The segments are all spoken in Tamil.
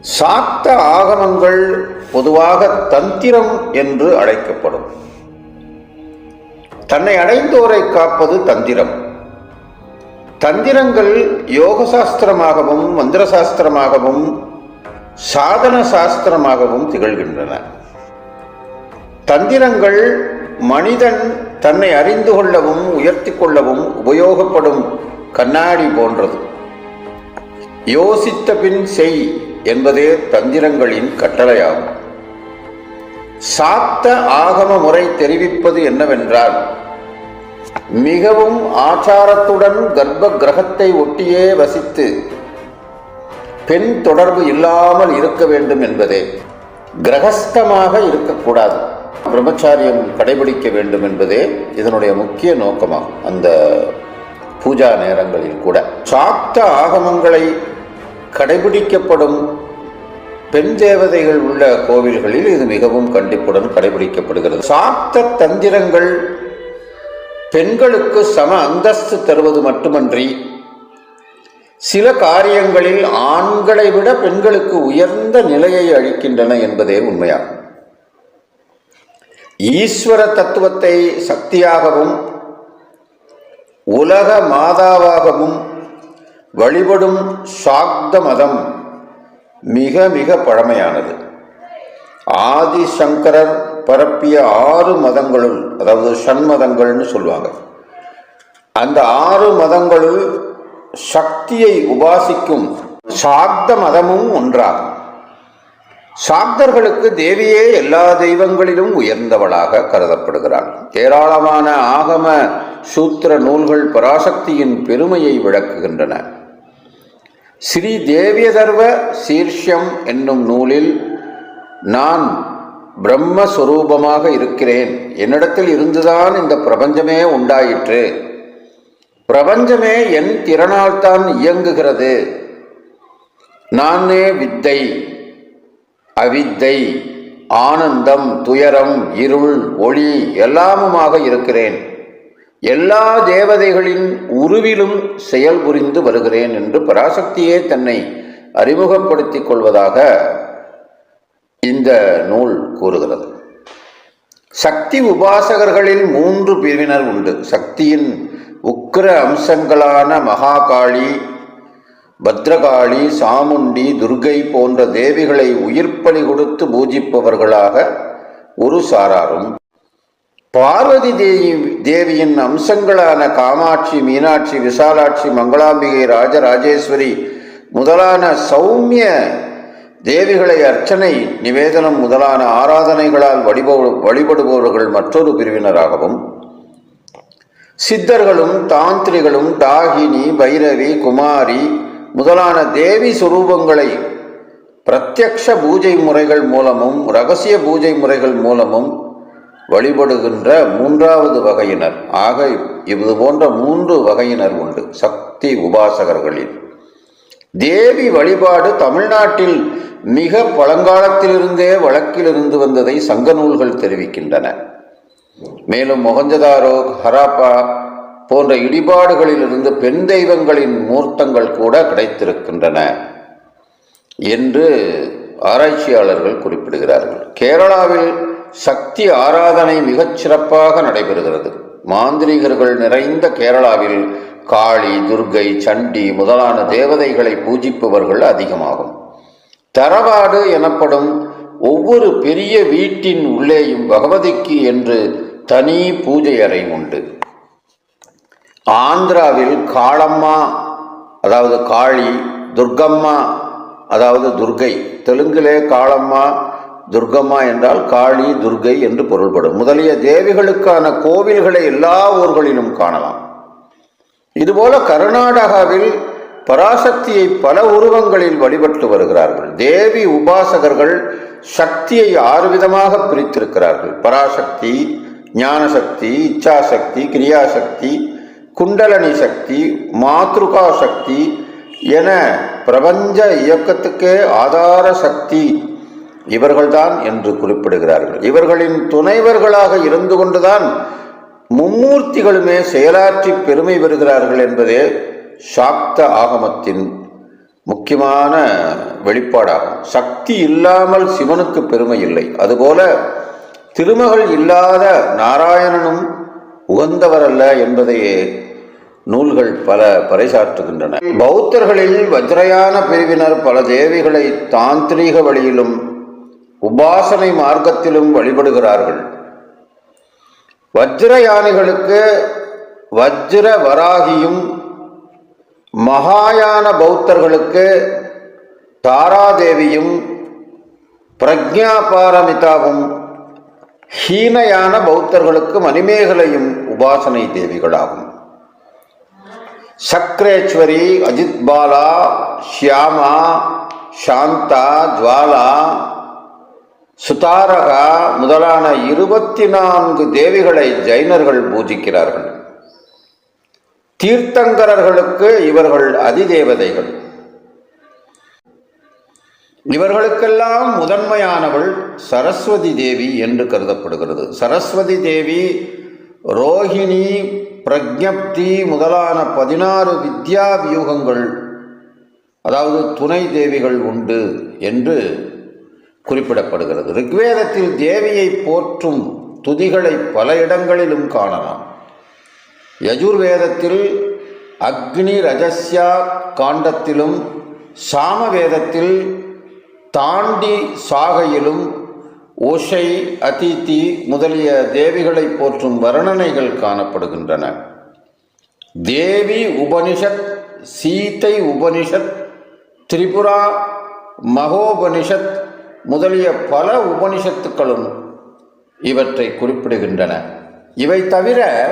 சாக்த ஆகமங்கள் பொதுவாக தந்திரம் என்று அழைக்கப்படும். தன்னை அடைந்தோரை காப்பது தந்திரம். தந்திரங்கள் யோக சாஸ்திரமாகவும் மந்திர சாஸ்திரமாகவும் சாதன சாஸ்திரமாகவும் திகழ்கின்றன. தந்திரங்கள் மனிதன் தன்னை அறிந்து கொள்ளவும் உயர்த்தி கொள்ளவும் உபயோகப்படும் கண்ணாடி போன்றது. யோசித்த பின் செய். என்பதே தந்திரங்களின் கட்டளையாகும். சாத்த ஆகம முறை தெரிவிப்பது என்னவென்றால் மிகவும் ஆச்சாரத்துடன் கர்ப்ப கிரகத்தை ஒட்டியே வசித்து பெண் தொடர்பு இல்லாமல் இருக்க வேண்டும் என்பதே. கிரகஸ்தமாக இருக்கக்கூடாது. பிரம்மச்சாரியம் கடைபிடிக்க வேண்டும் என்பதே இதனுடைய முக்கிய நோக்கமாகும் அந்த பூஜா நேரங்களில் கூட. சாக்த ஆகமங்களை கடைபிடிக்கப்படும் பெண் தேவதைகள் உள்ள கோவில்களில் இது மிகவும் கண்டிப்புடன் கடைபிடிக்கப்படுகிறது. சாக்த தந்திரங்கள் பெண்களுக்கு சம அந்தஸ்து தருவது மட்டுமன்றி சில காரியங்களில் ஆண்களை விட பெண்களுக்கு உயர்ந்த நிலையை அளிக்கின்றன என்பதே உண்மையாகும். ஈஸ்வர தத்துவத்தை சக்தியாகவும் உலக மாதாவாகவும் வழிபடும் சாக்த மதம் மிக மிக பழமையானது. ஆதிசங்கரர் பரப்பிய ஆறு மதங்களுள் அதாவது சண்மதங்கள்னு சொல்லுவாங்க. அந்த ஆறு மதங்களுள் சக்தியை உபாசிக்கும் சாக்த மதமும் ஒன்றாகும். சாக்தர்களுக்கு தேவியே எல்லா தெய்வங்களிலும் உயர்ந்தவளாக கருதப்படுகிறாள். ஏராளமான ஆகம சூத்திர நூல்கள் பராசக்தியின் பெருமையை விளக்குகின்றன. ஸ்ரீ தேவியதர்வ சீர்ஷ்யம் என்னும் நூலில் நான் பிரம்மஸ்வரூபமாக இருக்கிறேன். என்னிடத்தில் இருந்துதான் இந்த பிரபஞ்சமே உண்டாயிற்று. பிரபஞ்சமே என் திறனால்தான் இயங்குகிறது. நானே வித்தை அவித்தை ஆனந்தம் துயரம் இருள் ஒளி எல்லாமுமாக இருக்கிறேன். எல்லா தேவதைகளின் உருவிலும் செயல் புரிந்து வருகிறேன் என்று பராசக்தியே தன்னை அறிமுகப்படுத்திக் கொள்வதாக இந்த நூல் கூறுகிறது. சக்தி உபாசகர்களில் மூன்று பிரிவினர் உண்டு. சக்தியின் உக்கிர அம்சங்களான மகாகாளி பத்ரகாளி சாமுண்டி துர்கை போன்ற தேவிகளை உயிர்ப்பலி கொடுத்து பூஜிப்பவர்களாக ஒரு சாராரும் பார்வதி தேவி தேவியின் அம்சங்களான காமாட்சி மீனாட்சி விசாலாட்சி மங்களாம்பிகை ராஜராஜேஸ்வரி முதலான சௌமிய தேவிகளை அர்ச்சனை நிவேதனம் முதலான ஆராதனைகளால் வழிபோ வழிபடுபவர்கள் மற்றொரு பிரிவினராகவும் சித்தர்களும் தாந்திரிகளும் டாகினி பைரவி குமாரி முதலான தேவி சுரூபங்களை பிரத்யக்ஷ பூஜை முறைகள் மூலமும் ரகசிய பூஜை முறைகள் மூலமும் வழிபடுகின்ற மூன்றாவது வகையினர். ஆக இது போன்ற மூன்று வகையினர் உண்டு. சக்தி உபாசகர்களில். தேவி வழிபாடு தமிழ்நாட்டில் மிக பழங்காலத்திலிருந்தே வழக்கில் இருந்து வந்ததை சங்க நூல்கள் தெரிவிக்கின்றன. மேலும் மொகஞ்சதாரோ ஹராப்பா போன்ற இடிபாடுகளிலிருந்து பெண் தெய்வங்களின் மூர்த்தங்கள் கூட கிடைத்திருக்கின்றன என்று ஆராய்ச்சியாளர்கள் குறிப்பிடுகிறார்கள். கேரளாவில் சக்தி ஆராதனை மிகச் சிறப்பாக நடைபெறுகிறது. மாந்திரிகர்கள் நிறைந்த கேரளாவில் காளி துர்கை சண்டி முதலான தேவதைகளை பூஜிப்பவர்கள் அதிகமாகும். தரவாடு எனப்படும் ஒவ்வொரு பெரிய வீட்டின் உள்ளேயும் பகவதிக்கு என்று தனி பூஜை அறை உண்டு. ஆந்திராவில் காளம்மா அதாவது காளி துர்கம்மா அதாவது துர்கை தெலுங்கிலே காளம்மா துர்கம்மா என்றால் காளி துர்கை என்று பொருள்படும். முதலிய தேவிகளுக்கான கோவில்களை எல்லா ஊர்களிலும் காணலாம். இதுபோல கர்நாடகாவில் பராசக்தியை பல உருவங்களில் வழிபட்டு வருகிறார்கள். தேவி உபாசகர்கள் சக்தியை ஆறு விதமாக பிரித்திருக்கிறார்கள். பராசக்தி ஞானசக்தி இச்சாசக்தி கிரியாசக்தி குண்டலனி சக்தி மாத்ருகா சக்தி என பிரபஞ்ச இயக்கத்துக்கே ஆதார சக்தி இவர்கள்தான் என்று குறிப்பிடுகிறார்கள். இவர்களின் துணைவர்களாக இருந்து கொண்டுதான் மும்மூர்த்திகளுமே செயலாற்றி பெருமை பெறுகிறார்கள் என்பதே சாக்த ஆகமத்தின் முக்கியமான வெளிப்பாடாகும். சக்தி இல்லாமல் சிவனுக்கு பெருமை இல்லை. அதுபோல திருமகள் இல்லாத நாராயணனும் உகந்தவரல்ல என்பதையே நூல்கள் பல பறைசாற்றுகின்றன. பௌத்தர்களில் வஜ்ரயான பிரிவினர் பல தேவிகளை தாந்திரீக வழியிலும் உபாசனை மார்க்கத்திலும் வழிபடுகிறார்கள். வஜ்ரயானிகளுக்கு வஜ்ர வராகியும் மகாயான பௌத்தர்களுக்கு தாராதேவியும் பிரக்ஞாபாரமிதாவும் ஹீனயான பௌத்தர்களுக்கு மணிமேகலையும் உபாசனை தேவிகளாகும். சக்ரேஸ்வரி அஜித் பாலா ஷியாமா சாந்தா ஜுவாலா சுதாரகா முதலான இருபத்தி நான்கு தேவிகளை ஜைனர்கள் பூஜிக்கிறார்கள். தீர்த்தங்கரர்களுக்கு இவர்கள் அதிதேவதைகள். இவர்களுக்கெல்லாம் முதன்மையானவள் சரஸ்வதி தேவி என்று கருதப்படுகிறது. சரஸ்வதி தேவி ரோஹிணி பிரஜப்தி முதலான பதினாறு வித்யா வியூகங்கள் அதாவது துணை தேவிகள் உண்டு என்று குறிப்பிடப்படுகிறது. ரிக்வேதத்தில் தேவியை போற்றும் துதிகளை பல இடங்களிலும் காணலாம். யஜுர்வேதத்தில் அக்னி ரஜஸ்யா காண்டத்திலும் சாமவேதத்தில் தாண்டி சாகையிலும் ஓஷை அதித்தி முதலிய தேவிகளை போற்றும் வர்ணனைகள் காணப்படுகின்றன. தேவி உபனிஷத் சீதை உபனிஷத் திரிபுரா மகோபனிஷத் முதலிய பல உபனிஷத்துக்களும் இவற்றை குறிப்பிடுகின்றன. இவை தவிர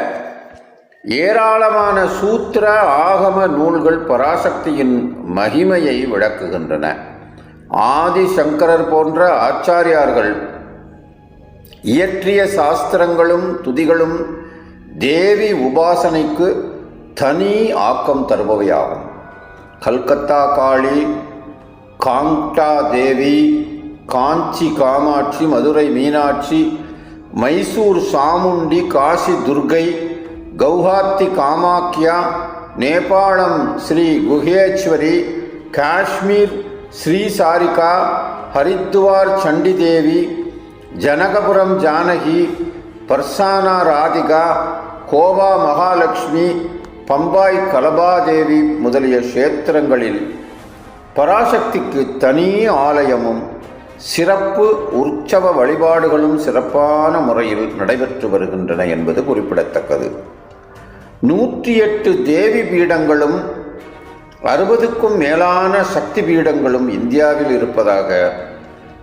ஏராளமான சூத்திர ஆகம நூல்கள் பராசக்தியின் மகிமையை விளக்குகின்றன. ஆதி சங்கரர் போன்ற ஆச்சாரியார்கள் இயற்றிய சாஸ்திரங்களும் துதிகளும் தேவி உபாசனைக்கு தனி ஆக்கம் தருபவையாகும். கல்கத்தா காளி காங்டா தேவி காஞ்சி காமாட்சி மதுரை மீனாட்சி மைசூர் சாமுண்டி காசி துர்கை கௌஹாத்தி காமாக்கியா நேபாளம் ஸ்ரீ குஹேஸ்வரி காஷ்மீர் ஸ்ரீ சாரிகா ஹரித்வார் சண்டி தேவி ஜனகபுரம் ஜானகி பர்சானா ராதிகா கோவா மகாலட்சுமி பம்பாய் கலபாதேவி முதலிய கஷேத்திரங்களில் பராசக்திக்கு தனி ஆலயமும் சிறப்பு உற்சவ வழிபாடுகளும் சிறப்பான முறையில் நடைபெற்று வருகின்றன என்பது குறிப்பிடத்தக்கது. நூற்றி எட்டு தேவி பீடங்களும் அறுபதுக்கும் மேலான சக்தி பீடங்களும் இந்தியாவில் இருப்பதாக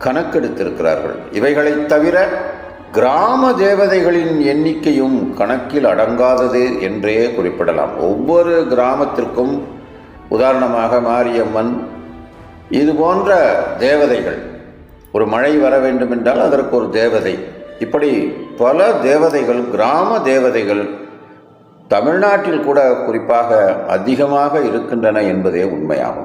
கணக்கெடுத்திருக்கிறார்கள். இவைகளைத் தவிர கிராம தேவதைகளின் எண்ணிக்கையும் கணக்கில் அடங்காதது என்றே குறிப்பிடலாம். ஒவ்வொரு கிராமத்திற்கும் உதாரணமாக மாரியம்மன் இது போன்ற தேவதைகள் ஒரு மழை வர வேண்டுமென்றால் அதற்கு ஒரு தேவதை. இப்படி பல தேவதைகள் கிராம தேவதைகள் தமிழ்நாட்டில் கூட குறிப்பாக அதிகமாக இருக்கின்றன என்பதே உண்மையாகும்.